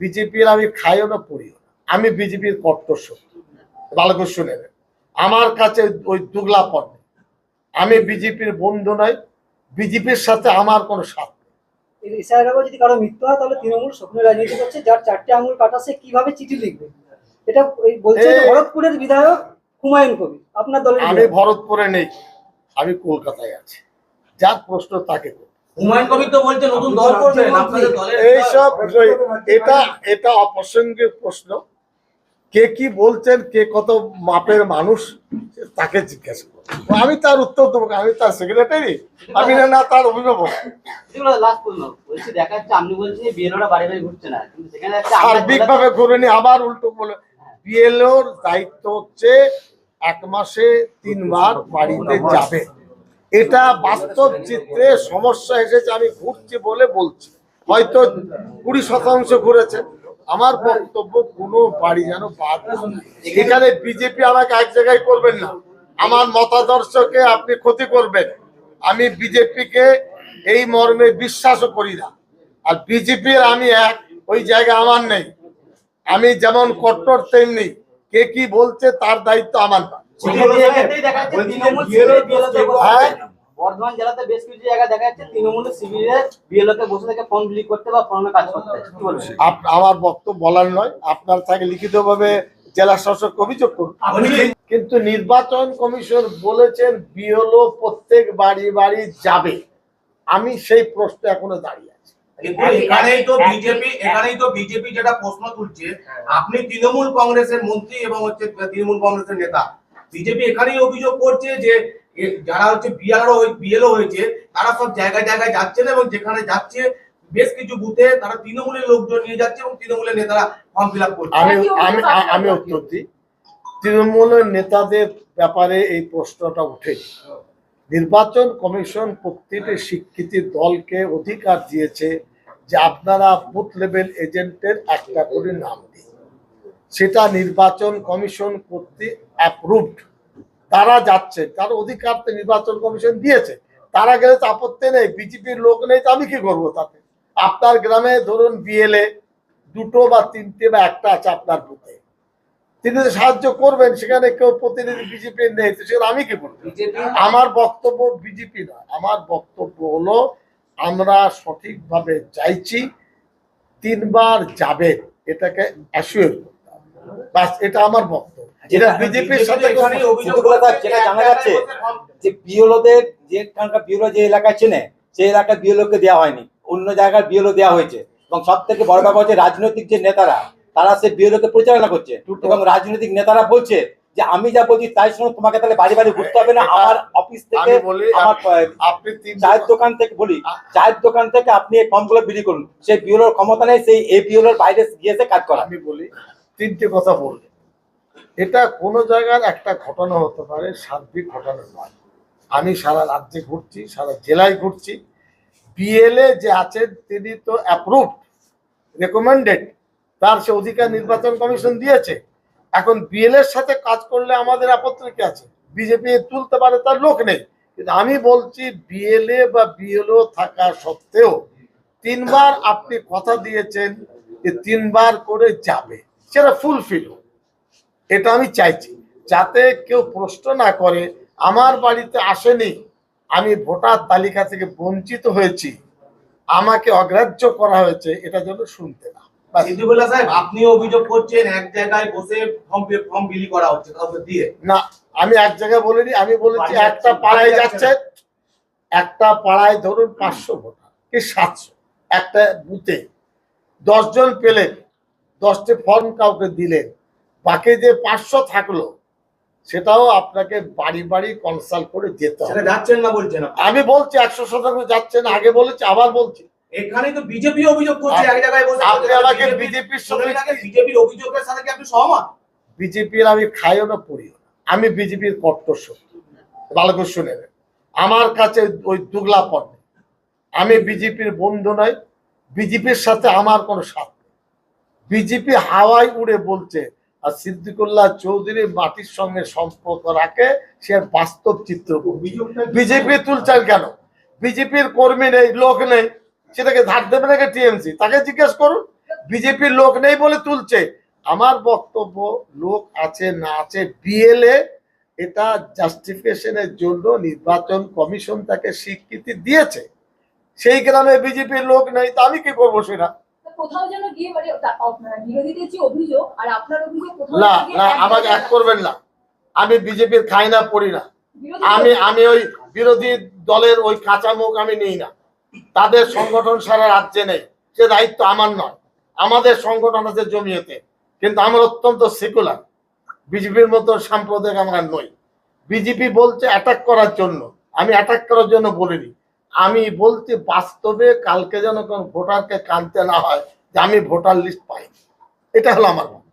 বিজেপির আমি খাইও না পড়িও না। আমি বিজেপির কট্টর শত্রু। ভালো করে শুনে আমার কাছে ওই দুগলাপন নেই। আমি বিজেপির বন্ধু নয় বিজেপির সাথে আমার কোনো স্বার্থ নেই। যদি কারও মৃত্যু হয় তাহলে তৃণমূল স্বপ্ন রাজনীতি করছে যার চারটে আঙুল কাটা সে কীভাবে চিঠি লিখবে? এটা বলছে ভরতপুরের বিধায়ক হুমায়ুন কবির। আপনার দলের আমি ভরতপুরে নেই। আমি কলকাতায় আছি। যার প্রশ্ন তাকে করুন। হুমায়ুন কবির তো বলছে নতুন দল করবেন আপনাদের দলের এইসব এটা এটা অপ্রাসঙ্গিক প্রশ্ন। কে কি বলছেন কে কত মাপের মানুষ তাকে জিজ্ঞাসা করুন। আমি তার উত্তর দেবো আমি তার সেক্রেটারি আমি না না তার অভিভাবক। সার্বিক ভাবে করে নি আবার উল্টো বলে বিএলওর দায়িত্ব হচ্ছে এক মাসে তিনবার বাড়িতে যাবে। এটা বাস্তব চিত্রে সমস্যা এসেছে, আমি ঘুরছি বলে বলছি। হয়তো কুড়ি শতাংশ ঘুরেছে। আমার বক্তব্য কোনো বাড়ি যেন বাদ এখানে বিজেপি আমাকে এক জায়গায় করবেন না। আমার মতাদর্শকে আপনি ক্ষতি করবেন। আমি বিজেপিকে এই মর্মে বিশ্বাসও করি না। আর বিজেপির আমি এক, ওই জায়গা আমার নেই। আমি যেমন কট্টর, তেমনি কে কি বলছে তার দায়িত্ব আমার না। হ্যাঁ। বর্ধমান জেলাতে বেশ কিছু জায়গায় দেখা যাচ্ছে তৃণমূলের শিবিরে বিএলওতে বসে থেকে ফর্ম বিলি করতে বা ফর্মে কাজ করতে। আপ- আমার বক্তব্য বলার নয় আপনার লিখিতভাবে জেলা শাসক অভিযোগ করুন। কিন্তু নির্বাচন কমিশন বলেছেন বিএলও প্রত্যেক বাড়ি বাড়ি যাবে। আমি সেই প্রশ্ন এখনও দাঁড়িয়ে আছি। এখানেই তো বিজেপি এখানেই তো বিজেপি যেটা প্রশ্ন তুলছে আপনি তৃণমূল কংগ্রেসের মন্ত্রী এবং হচ্ছে তৃণমূল কংগ্রেসের নেতা বিজেপি এখানেই অভিযোগ করছে যে যারা হচ্ছে বিআরও বিএলও হয়েছে তারা সব জায়গায় জায়গায় যাচ্ছে না এবং যেখানে যাচ্ছে বেশ কিছু বুথে তারা তৃণমূলের লোকজন নিয়ে যাচ্ছে এবং তৃণমূলের নেতারা ফর্ম ফিল আপ করছে। আমি আমি। উত্তর দিই। তৃণমূলের নেতাদের ব্যাপারে এই প্রশ্নটা উঠে নির্বাচন কমিশন প্রত্যেকটি স্বীকৃতি দলকে অধিকার দিয়েছে যে আপনারা বুথ লেভেল এজেন্টের একটা করে নাম দিন। সেটা নির্বাচন কমিশন কর্তৃক অ্যাপ্রুভড তারা যাচ্ছে তার অধিকার নির্বাচন কমিশন দিয়েছে। তারা গেলে তো আপত্তি নেই বিজেপির লোক নেই তো আমি কি করব তাতে? আপনার গ্রামে ধরুন বিএলএ দুটো বা তিনটে বা একটা আছে আপনার বুথে। তিনি তো সাহায্য করবেন সেখানে কেউ প্রতিনিধি বিজেপির নেই তো সেখানে আমি কি করব? আমার বক্তব্য বিজেপি না আমার বক্তব্য হলো আমরা সঠিকভাবে চাইছি তিনবার যাবেন এটাকে অ্যাসিওর বাস এটা আমার বক্তব্য। এটা বিজেপির সাথে যেটা জানা যাচ্ছে, যে যেখানকার যে এলাকায় চেনে সেই এলাকার বিএলওকে দেওয়া হয়নি। অন্য জায়গায় বিএলও দেওয়া হয়েছে। এবং সব থেকে বড় ব্যাপার হচ্ছে রাজনৈতিক যে নেতারা তারা সে বিএলওকে পরিচালনা করছে। এবং রাজনৈতিক নেতারা বলছে যে আমি যা বলছি তাই শুনে তোমাকে তাহলে বাড়ি বাড়ি ঘুরতে হবে না। আমার অফিস থেকে আমার আপনি চায়ের দোকান থেকে বলি চায়ের দোকান থেকে আপনি এই ফর্মগুলো বিলি করুন। সেই বিএলওর ক্ষমতা নেই সেই এই বিএলওর বাইরে গিয়েছে কাজ করা আমি বলি তিনটে কথা বললে এটা কোনো জায়গার একটা ঘটনা হতে পারে, সার্বিক ঘটনা নয়। আমি সারা রাজ্যে ঘুরছি, সারা জেলায় ঘুরছি। বিএলএ যে আছেন, তিনি তো অ্যাপ্রুভড রেকমেন্ডেড তার সে অধিকার নির্বাচন কমিশন দিয়েছে। এখন বিএলএর সাথে কাজ করলে আমাদের আপত্তি কি আছে? বিজেপি তুলতে পারে তার লোক নেই। কিন্তু আমি বলছি বিএলএ বা বিএলও থাকা সত্ত্বেও তিনবার আপনি কথা দিয়েছেন যে তিনবার করে যাবে। সেটা ফুলফিল এটা আমি চাইছি। যাতে কেউ প্রশ্ন না করে আমার বাড়িতে আসেনি আমি ভোটার তালিকা থেকে বঞ্চিত হয়েছি আমাকে অগ্রাহ্য করা হয়েছে এটা যেন শুনতে না আপনিও অভিযোগ করছেন এক জায়গায় বসে ফর্ম ফর্ম বিলি করা হচ্ছে দিয়ে? না আমি এক জায়গায় বলিনি আমি বলেছি একটা পাড়ায় যাচ্ছে একটা পাড়ায় ধরুন পাঁচশো ভোটার কি সাতশো একটা বুথে। দশজন পেলেন দশটি ফর্ম কাউকে দিলেন বাকি যে পাঁচশো থাকল সেটাও আপনাকে বাড়ি বাড়ি কনসাল্ট করে যেতে হবে। যাচ্ছেন না বলছেন আমি বলছি একশো শতাংশ যাচ্ছেন আগে বলেছি আবার বলছি। তো বিজেপি অভিযোগ করছে এক জায়গায় বসে আপনি আমাকে বিজেপির সঙ্গে বিজেপির অভিযোগের সাথে কি আপনি সহমত? বিজেপির আমি খাইও না পড়িও আমি বিজেপির কট্টর শত্রু। ভালো করে শুনে আমার কাছে ওই দুগলাপন নেই। আমি বিজেপির বন্ধু নয় বিজেপির সাথে আমার কোনো স্বার্থ বিজেপি হাওয়ায় উড়ে বলছে, আর সিদ্দিকুল্লাহ চৌধুরী মাটির সঙ্গে সম্পর্ক রাখে, সে বাস্তব চিত্র বিজেপি তুলছেন কেন? বিজেপির কর্মী নেই, লোক নেই, সেটাকে ধার দেবে নাকি টিএমসি তাকে জিজ্ঞেস করুন। বিজেপির লোক নেই বলে তুলছে। আমার বক্তব্য, লোক আছে না আছে বিএলএ এটা জাস্টিফিকেশনের জন্য নির্বাচন কমিশন তাকে স্বীকৃতি দিয়েছে। সেই গ্রামে বিজেপির লোক নেই, তা আমি কি করব সেটা? কোথাও যেন গিয়ে মানে বিরোধীদের যে অভিযোগ আর আপনার অভিযোগ কোথাও না না আমাকে এক করবেন না। আমি বিজেপির খাই না। পড়ি না আমি আমি ওই বিরোধী দলের ওই কাঁচা মুখ আমি নিই না। তাদের সংগঠন সারা রাজ্যে নেই। সে দায়িত্ব আমার নয়। আমাদের সংগঠন আছে জমিয়েতে। কিন্তু আমরা অত্যন্ত সেকুলার বিজেপির মতো সাম্প্রদায়িক আমরা নই। বিজেপি বলছে অ্যাটাক করার জন্য। আমি অ্যাটাক করার জন্য বলিনি। আমি বলতে বাস্তবে কালকে যেন কোনো ভোটারকে কাঁদতে না হয় যে আমি ভোটার লিস্ট পাই এটা হলো আমার মত।